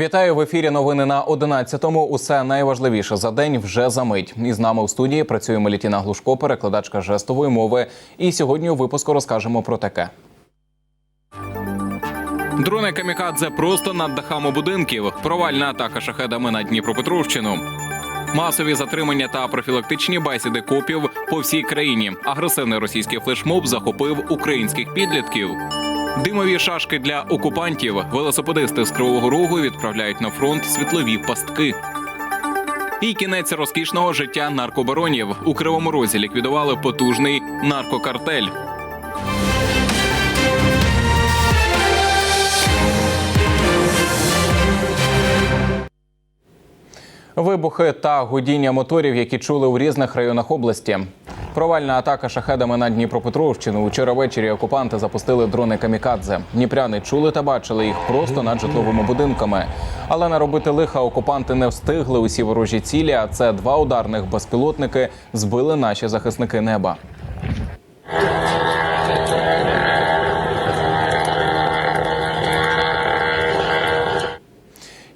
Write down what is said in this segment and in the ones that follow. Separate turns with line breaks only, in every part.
Вітаю в ефірі. Новини на 11-му. Усе найважливіше за день вже за мить. І з нами в студії працює Мелітіна Глушко, перекладачка жестової мови. І сьогодні у випуску розкажемо про таке.
Дрони камікадзе просто над дахами будинків. Провальна атака шахедами на Дніпропетровщину. Масові затримання та профілактичні бесіди копів по всій країні. Агресивний російський флешмоб захопив українських підлітків. Димові шашки для окупантів. Велосипедисти з Кривого Рогу відправляють на фронт світлові пастки. І кінець розкішного життя наркобаронів. У Кривому Розі ліквідували потужний наркокартель.
Вибухи та гудіння моторів, які чули у різних районах області. Провальна атака шахедами на Дніпропетровщину. Учора ввечері окупанти запустили дрони камікадзе. Дніпряни чули та бачили їх просто над житловими будинками. Але наробити лиха окупанти не встигли усі ворожі цілі. А це два ударних безпілотники збили наші захисники неба.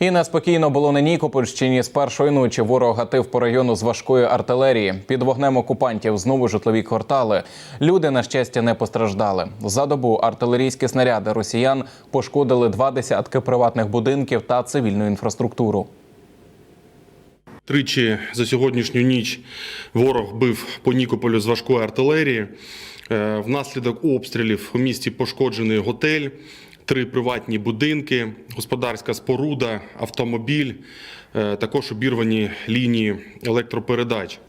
І неспокійно було на Нікопольщині. З першої ночі ворог гатив по району з важкої артилерії. Під вогнем окупантів знову житлові квартали. Люди, на щастя, не постраждали. За добу артилерійські снаряди росіян пошкодили два десятки приватних будинків та цивільну інфраструктуру.
Тричі за сьогоднішню ніч ворог бив по Нікополю з важкої артилерії. Е, Внаслідок обстрілів у місті пошкоджений готель, три приватні будинки, господарська споруда, автомобіль, е, також обірвані лінії електропередач.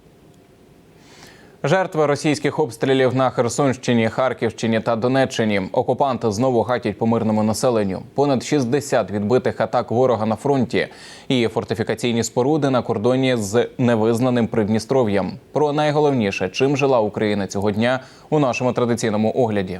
Жертви російських обстрілів на Херсонщині, Харківщині та Донеччині. Окупанти знову гатять по мирному населенню. Понад 60 відбитих атак ворога на фронті і фортифікаційні споруди на кордоні з невизнаним Придністров'ям. Про найголовніше, чим жила Україна цього дня у нашому традиційному огляді.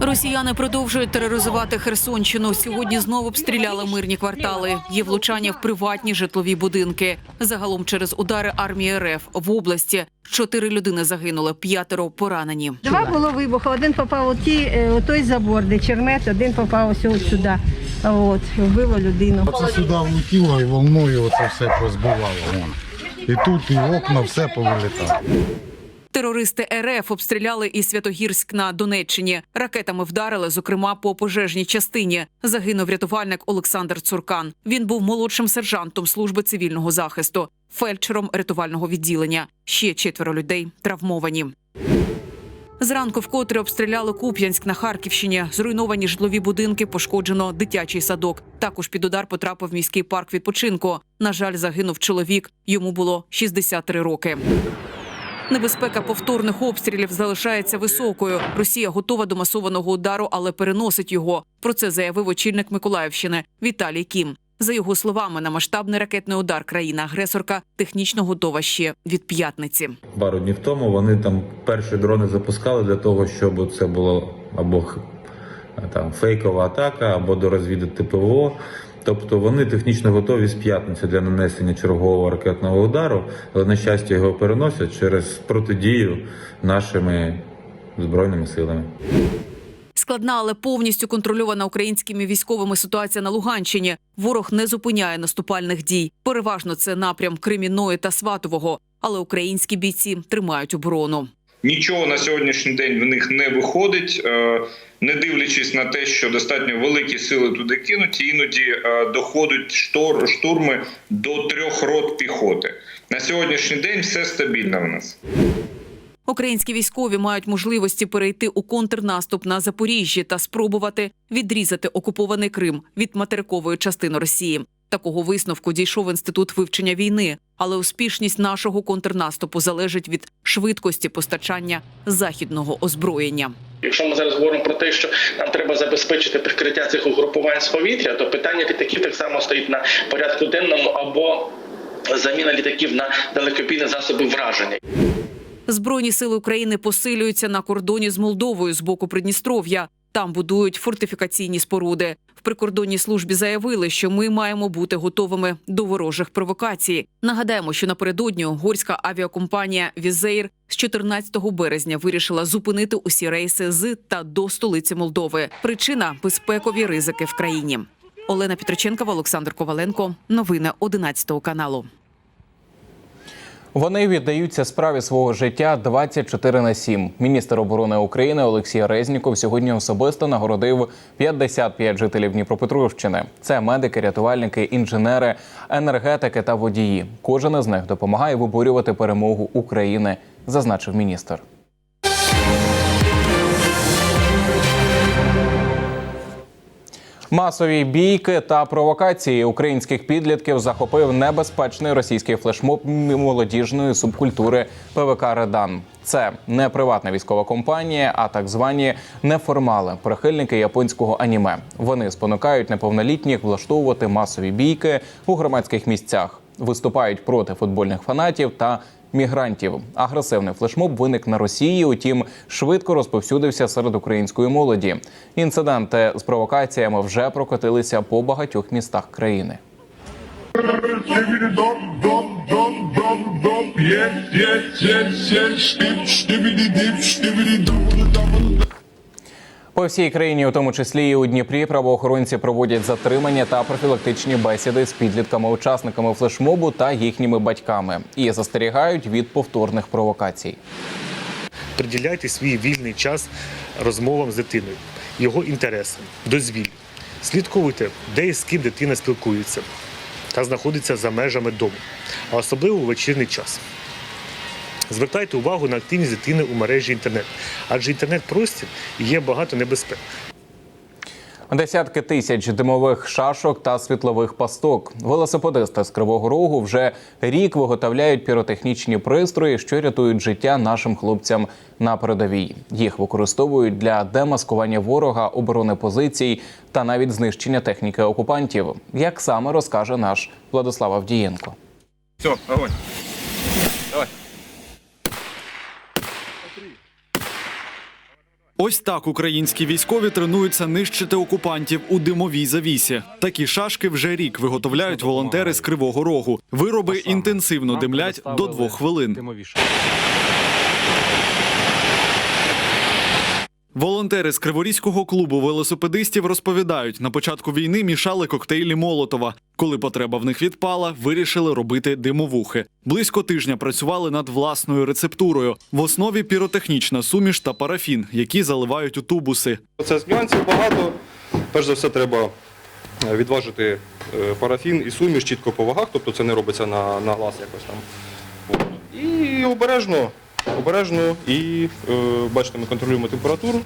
Росіяни продовжують тероризувати Херсонщину. Сьогодні знову обстріляли мирні квартали. Є влучання в приватні житлові будинки. Загалом через удари армії РФ в області чотири людини загинули, п'ятеро поранені.
Два було вибухи. Один попав у ті, е, у той забор, де чермет, один попав ось от сюди. От, вбило людину.
Оце сюди влетіло і волною оце все позбивало. Вон. І тут, і окна, все повилітало.
Терористи РФ обстріляли і Святогірськ на Донеччині. Ракетами вдарили, зокрема, по пожежній частині. Загинув рятувальник Олександр Цуркан. Він був молодшим сержантом служби цивільного захисту, фельдшером рятувального відділення. Ще четверо людей травмовані. Зранку вкотре обстріляли Куп'янськ на Харківщині. Зруйновані житлові будинки, пошкоджено дитячий садок. Також під удар потрапив міський парк відпочинку. На жаль, загинув чоловік. Йому було 63 роки. Небезпека повторних обстрілів залишається високою. Росія готова до масованого удару, але переносить його. Про це заявив очільник Миколаївщини Віталій Кім. За його словами, на масштабний ракетний удар країна-агресорка технічно готова ще від п'ятниці.
пару днів тому вони там перші дрони запускали для того, щоб це було або там фейкова атака, або дорозвідати ПВО. Тобто вони технічно готові з п'ятниці для нанесення чергового ракетного удару, але на щастя його переносять через протидію нашими збройними силами.
Складна, але повністю контрольована українськими військовими ситуація на Луганщині. Ворог не зупиняє наступальних дій. Переважно це напрям Кремінної та Сватового. Але українські бійці тримають оборону.
Нічого на сьогоднішній день в них не виходить, е, не дивлячись на те, що достатньо великі сили туди кинуті, іноді е, доходять штор, штурми до трьох рот піхоти. На сьогоднішній день все стабільно в нас.
Українські військові мають можливості перейти у контрнаступ на Запоріжжі та спробувати відрізати окупований Крим від материкової частини Росії. Такого висновку дійшов інститут вивчення війни, але успішність нашого контрнаступу залежить від швидкості постачання західного озброєння.
Якщо ми зараз говоримо про те, що нам треба забезпечити прикриття цих угрупувань з повітря, то питання літаків так само стоїть на порядку денному або заміна літаків на далекобійні засоби враження.
Збройні сили України посилюються на кордоні з Молдовою з боку Придністров'я. Там будують фортифікаційні споруди. В прикордонній службі заявили, що ми маємо бути готовими до ворожих провокацій. Нагадаємо, що напередодні угорська авіакомпанія Візейр з 14 березня вирішила зупинити усі рейси з та до столиці Молдови. Причина безпекові ризики в країні. Олена Петриченкова, Олександр Коваленко. Новини 11 каналу.
Вони віддаються справі свого життя 24 на 7. Міністр оборони України Олексій Резніков сьогодні особисто нагородив 55 жителів Дніпропетровщини. Це медики, рятувальники, інженери, енергетики та водії. Кожен із них допомагає виборювати перемогу України, зазначив міністр. Масові бійки та провокації українських підлітків захопив небезпечний російський флешмоб молодіжної субкультури ПВК Редан. Це не приватна військова компанія, а так звані неформали, прихильники японського аніме. Вони спонукають неповнолітніх влаштовувати масові бійки у громадських місцях, виступають проти футбольних фанатів та мігрантів. Агресивний флешмоб виник на Росії, утім швидко розповсюдився серед української молоді. Інциденти з провокаціями вже прокотилися по багатьох містах країни. По всій країні, у тому числі і у Дніпрі, правоохоронці проводять затримання та профілактичні бесіди з підлітками-учасниками флешмобу та їхніми батьками і застерігають від повторних провокацій.
приділяйте свій вільний час розмовам з дитиною, його інтересам, дозвіль. Слідкуйте, де і з ким дитина спілкується та знаходиться за межами дому, а особливо у вечірній час. Звертайте увагу на активність дитини у мережі інтернет, адже інтернет-простір є багато небезпек.
Десятки тисяч димових шашок та світлових пасток. Велосипедисти з Кривого Рогу вже рік виготовляють піротехнічні пристрої, що рятують життя нашим хлопцям на передовій. Їх використовують для демаскування ворога, оборони позицій та навіть знищення техніки окупантів. Як саме розкаже наш Владислав Авдієнко.
Все, огонь.
Ось так українські військові тренуються нищити окупантів у димовій завісі. Такі шашки вже рік виготовляють волонтери з Кривого Рогу. Вироби інтенсивно димлять до двох хвилин. Волонтери з Криворізького клубу велосипедистів розповідають, на початку війни мішали коктейлі Молотова. Коли потреба в них відпала, вирішили робити димовухи. Близько тижня працювали над власною рецептурою. В основі піротехнічна суміш та парафін, які заливають у тубуси.
Це з нюансів багато. Перш за все, треба е, відважити е, парафін і суміш чітко по вагах, тобто це не робиться на, на глаз якось там. І обережно, обережно і е, бачите, ми контролюємо температуру.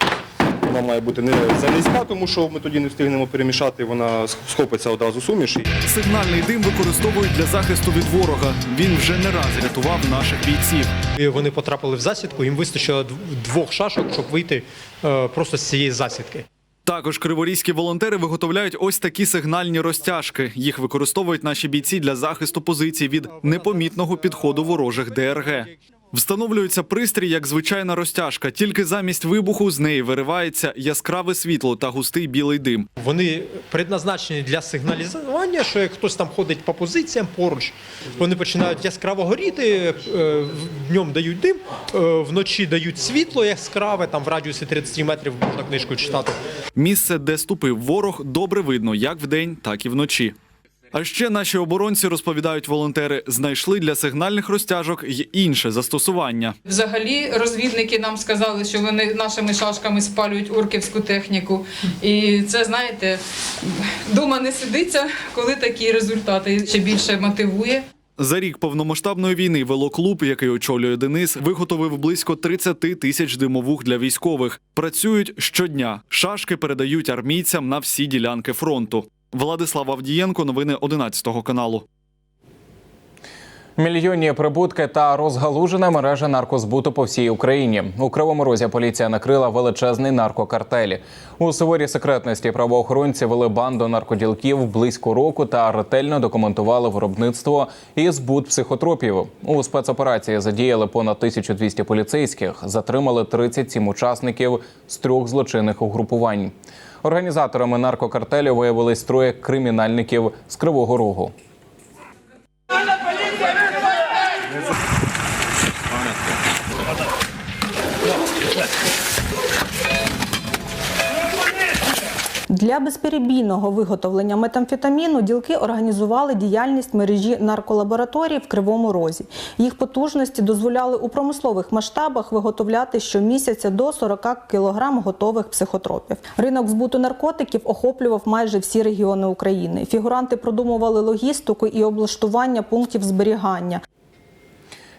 Вона має бути не занизька, тому що ми тоді не встигнемо перемішати, вона схопиться одразу суміш.
Сигнальний дим використовують для захисту від ворога. Він вже не раз рятував наших бійців.
І Вони потрапили в засідку, їм вистачило двох шашок, щоб вийти е, просто з цієї засідки.
Також криворізькі волонтери виготовляють ось такі сигнальні розтяжки. Їх використовують наші бійці для захисту позицій від непомітного підходу ворожих ДРГ. Встановлюється пристрій як звичайна розтяжка, тільки замість вибуху з неї виривається яскраве світло та густий білий дим.
Вони предназначені для сигналізування, що як хтось там ходить по позиціям поруч, вони починають яскраво горіти, е, днем дають дим, е, вночі дають світло яскраве, там в радіусі 30 метрів можна книжку читати.
Місце, де ступив ворог, добре видно як вдень, так і вночі. А ще наші оборонці розповідають волонтери, знайшли для сигнальних розтяжок й інше застосування.
Взагалі, розвідники нам сказали, що вони нашими шашками спалюють орківську техніку. І це, знаєте, дома не сидиться, коли такі результати ще більше мотивує.
За рік повномасштабної війни велоклуб, який очолює Денис, виготовив близько 30 тисяч димовух для військових. Працюють щодня. Шашки передають армійцям на всі ділянки фронту. Владислав Авдієнко, новини 11 каналу.
Мільйонні прибутки та розгалужена мережа наркозбуту по всій Україні. У Кривому Розі поліція накрила величезний наркокартель. У суворій секретності правоохоронці вели банду наркоділків близько року та ретельно документували виробництво і збут психотропів. У спецоперації задіяли понад 1200 поліцейських, затримали 37 учасників з трьох злочинних угрупувань. Організаторами наркокартелю виявились троє кримінальників з Кривого Рогу.
Для безперебійного виготовлення метамфетаміну ділки організували діяльність мережі нарколабораторій в Кривому Розі. Їх потужності дозволяли у промислових масштабах виготовляти щомісяця до 40 кг готових психотропів. Ринок збуту наркотиків охоплював майже всі регіони України. Фігуранти продумували логістику і облаштування пунктів зберігання.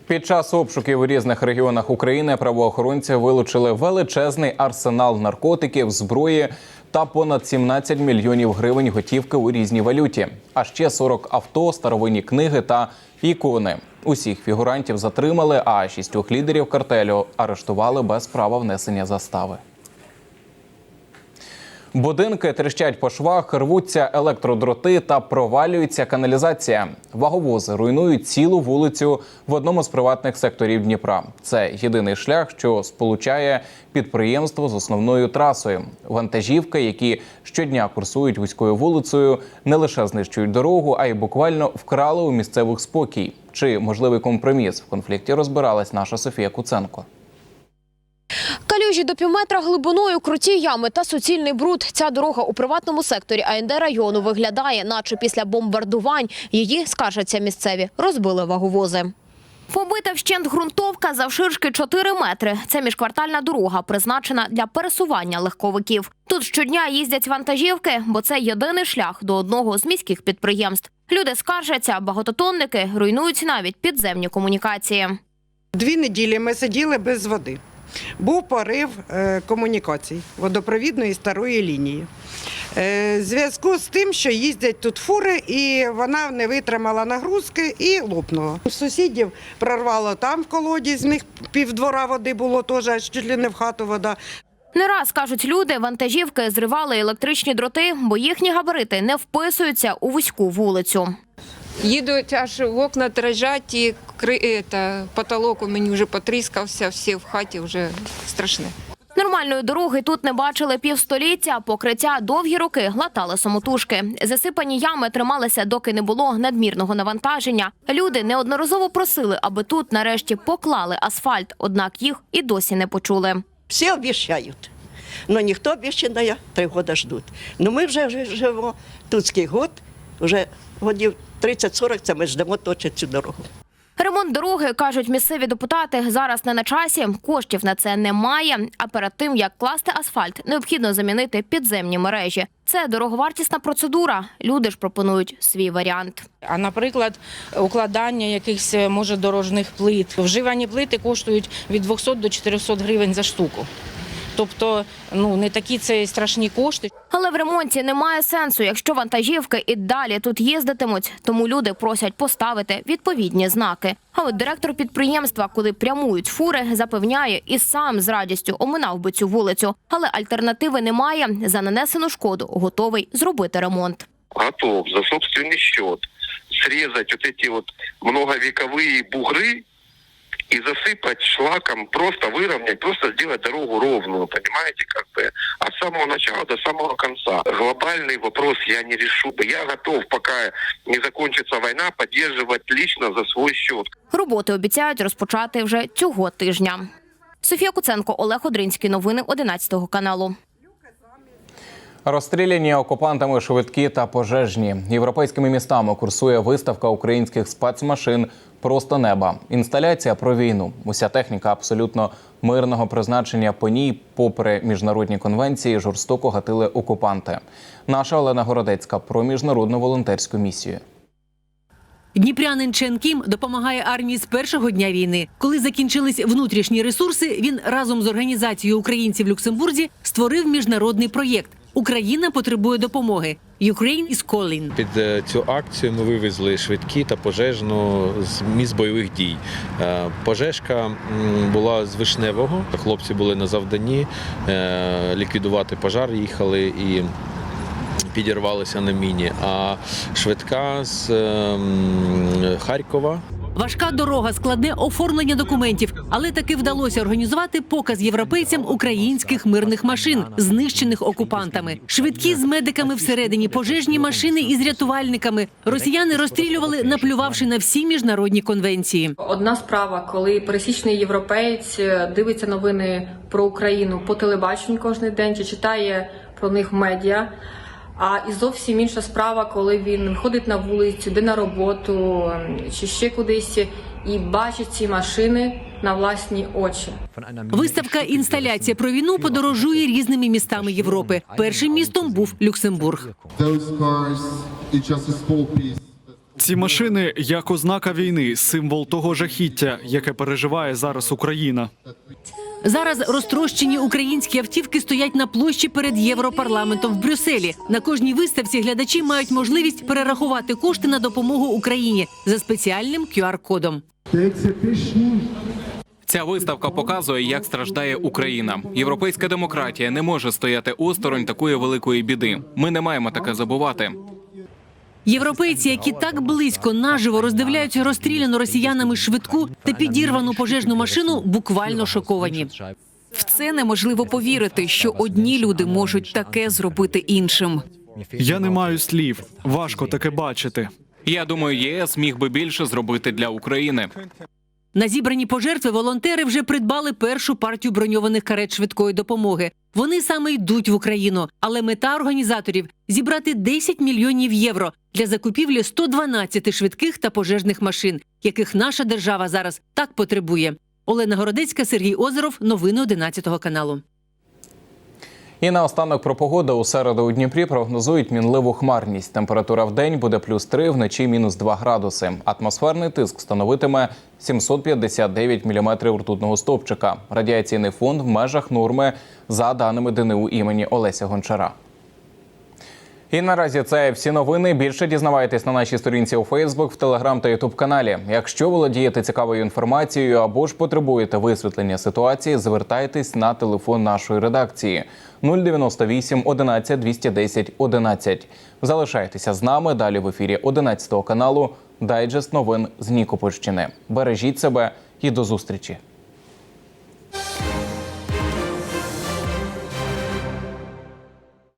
Під час обшуків у різних регіонах України правоохоронці вилучили величезний арсенал наркотиків, зброї та понад 17 мільйонів гривень готівки у різній валюті, а ще 40 авто, старовинні книги та ікони. Усіх фігурантів затримали, а шістьох лідерів картелю арештували без права внесення застави. Будинки тріщать по швах, рвуться електродроти та провалюється каналізація. Ваговози руйнують цілу вулицю в одному з приватних секторів Дніпра. Це єдиний шлях, що сполучає підприємство з основною трасою. Вантажівки, які щодня курсують вузькою вулицею, не лише знищують дорогу, а й буквально вкрали у місцевих спокій. Чи можливий компроміс в конфлікті розбиралась наша Софія Куценко.
Калюжі до півметра глибиною, круті ями та суцільний бруд. Ця дорога у приватному секторі АНД району виглядає, наче після бомбардувань. Її, скаржаться місцеві, розбили ваговози. Побита вщент ґрунтовка завширшки 4 метри. Це міжквартальна дорога, призначена для пересування легковиків. Тут щодня їздять вантажівки, бо це єдиний шлях до одного з міських підприємств. Люди скаржаться, багатотонники руйнують навіть підземні комунікації.
Дві неділі ми сиділи без води. Був порив е, комунікацій водопровідної старої лінії. Е, зв'язку з тим, що їздять тут фури, і вона не витримала нагрузки і лопнула. Сусідів прорвало там в колоді, з них півдвора води було теж, аж чуть ли не в хату вода.
Не раз кажуть люди, вантажівки зривали електричні дроти, бо їхні габарити не вписуються у вузьку вулицю.
Їдуть аж в окна дрожать, і это, потолок у мене вже потріскався, всі в хаті вже страшне.
Нормальної дороги тут не бачили півстоліття. Покриття довгі роки латали самотужки. Засипані ями трималися, доки не було надмірного навантаження. Люди неодноразово просили, аби тут нарешті поклали асфальт, однак їх і досі не почули.
Всі обіцяють, але ніхто більше не три роки ждуть. Ну ми вже живемо тут скільки год, вже годів 30-40 це ми ждемо точно цю дорогу.
Ремонт дороги, кажуть місцеві депутати, зараз не на часі. Коштів на це немає. А перед тим як класти асфальт, необхідно замінити підземні мережі. Це дороговартісна процедура. Люди ж пропонують свій варіант.
А наприклад, укладання якихось може дорожніх плит. Вживані плити коштують від 200 до 400 гривень за штуку Тобто, ну не такі це й страшні кошти.
Але в ремонті немає сенсу, якщо вантажівки і далі тут їздитимуть. Тому люди просять поставити відповідні знаки. А от директор підприємства, куди прямують фури, запевняє і сам з радістю оминав би цю вулицю. Але альтернативи немає. За нанесену шкоду готовий зробити ремонт.
готов за собственный счет срезать вот эти вот многовековые бугры и засыпать шлаком, просто выровнять, просто сделать дорогу ровную, понимаете, как бы, от самого начала до самого конца. Глобальный вопрос я не решу. Я готов, пока не закончится война, поддерживать лично за свой счет.
Роботи обіцяють розпочати вже цього тижня. Софія Куценко, Олег Одринський. Новини 11 каналу.
Розстріляні окупантами швидкі та пожежні європейськими містами курсує виставка українських спецмашин Просто неба. Інсталяція про війну. Уся техніка абсолютно мирного призначення по ній, попри міжнародні конвенції, жорстоко гатили окупанти. Наша Олена Городецька про міжнародну волонтерську місію.
Дніпрянин Чен Кім допомагає армії з першого дня війни. Коли закінчились внутрішні ресурси, він разом з організацією українців в Люксембурзі створив міжнародний проєкт. Україна потребує допомоги. Ukraine is calling.
Під е, цю акцію ми вивезли швидкі та пожежну з місць бойових дій. Е, Пожежка була з Вишневого. Хлопці були на завданні е, ліквідувати пожар, їхали і підірвалися на міні. А швидка з ем, Харкова.
Важка дорога, складне оформлення документів, але таки вдалося організувати показ європейцям українських мирних машин, знищених окупантами. Швидкі з медиками всередині, пожежні машини із рятувальниками. Росіяни розстрілювали, наплювавши на всі міжнародні конвенції.
Одна справа, коли пересічний європеєць е, дивиться новини про Україну по телебаченню кожен день чи читає про них медіа. А і зовсім інша справа, коли він виходить на вулицю, йде на роботу ем, чи ще кудись і бачить ці машини на власні очі.
Виставка інсталяція про війну подорожує різними містами Європи. Першим містом був Люксембург.
Ці машини як ознака війни, символ того жахіття, яке переживає зараз Україна.
Зараз розтрощені українські автівки стоять на площі перед Європарламентом в Брюсселі. На кожній виставці глядачі мають можливість перерахувати кошти на допомогу Україні за спеціальним QR-кодом.
Ця виставка показує, як страждає Україна. Європейська демократія не може стояти осторонь такої великої біди. Ми не маємо таке забувати.
Європейці, які так близько наживо роздивляються розстріляну росіянами швидку та підірвану пожежну машину, буквально шоковані.
В це неможливо повірити, що одні люди можуть таке зробити іншим.
Я не маю слів. Важко таке бачити.
Я думаю, ЄС міг би більше зробити для України.
На зібрані пожертви волонтери вже придбали першу партію броньованих карет швидкої допомоги. Вони саме йдуть в Україну, але мета організаторів зібрати 10 мільйонів євро для закупівлі 112 швидких та пожежних машин, яких наша держава зараз так потребує. Олена Городецька, Сергій Озеров. Новини 11 каналу.
І наостанок про погоду у середу у Дніпрі прогнозують мінливу хмарність. Температура в день буде плюс 3, вночі мінус 2 градуси. Атмосферний тиск становитиме 759 міліметрів ртутного стовпчика. Радіаційний фон в межах норми за даними ДНУ імені Олеся Гончара. І наразі це всі новини. Більше дізнавайтесь на нашій сторінці у Фейсбук, в Телеграм та Ютуб каналі. Якщо володієте цікавою інформацією або ж потребуєте висвітлення ситуації, звертайтесь на телефон нашої редакції 098 11 210 11. Залишайтеся з нами далі в ефірі 11 каналу. Дайджест новин з Нікопольщини. Бережіть себе і до зустрічі.